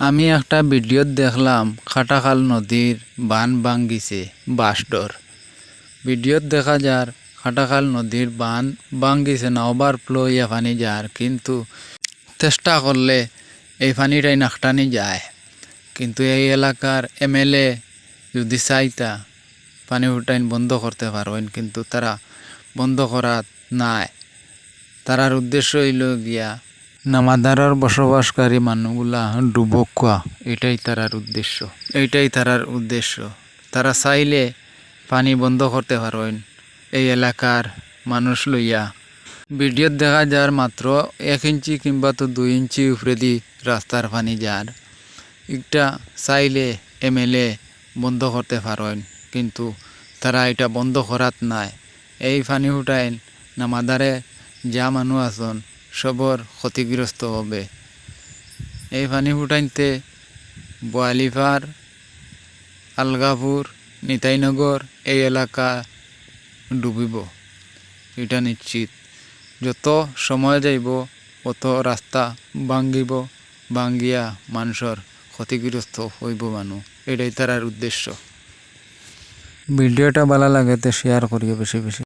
আমি একটা ভিডিওত দেখলাম, খাটাখাল নদীর বান ভাঙ্গিছে, বাঁশডর। ভিডিওত দেখা যার, খাটাখাল নদীর বান ভাঙ্গিছে, না ওভার ফ্লো ইয়া পানি যার, কিন্তু চেষ্টা করলে এই পানিটাই নাকটানি যায়। কিন্তু এই এলাকার এমএলএ যদি চাইতা, পানি উঠাইন বন্ধ করতে পারবেন, কিন্তু তারা বন্ধ করাত নাই। তারার উদ্দেশ্য হইল গিয়া নামাদারার বসবাসকারী মানুষগুলা ডুবক খোয়া এটাই তারার উদ্দেশ্য। এইটাই তারার উদ্দেশ্য। তারা চাইলে পানি বন্ধ করতে পারেন এই এলাকার মানুষ লইয়া। ভিডিওত দেখা যার মাত্র এক ইঞ্চি কিংবা তো দুই ইঞ্চি উপরে দি রাস্তার পানি যার। একটা চাইলে এমএলএ বন্ধ করতে পারেন, কিন্তু তারা এটা বন্ধ করাত নাই। এই পানি উঠাইন, নামাদারে যা মানুষ আছেন সবর ক্ষতিগ্রস্ত হবে। এই পানি ফুটাইতে বোয়ালিপার আলগাপুর, নিতাইনগর এই এলাকা ডুবিব। এটা নিশ্চিত। যত সময় যাইব, অত রাস্তা ভাঙ্গিব ভাঙ্গিয়া মানুষের ক্ষতিগ্রস্ত হইব মানুষ এটাই তার উদ্দেশ্য। ভিডিওটা ভালো লাগে তো শেয়ার করিও বেশি বেশি।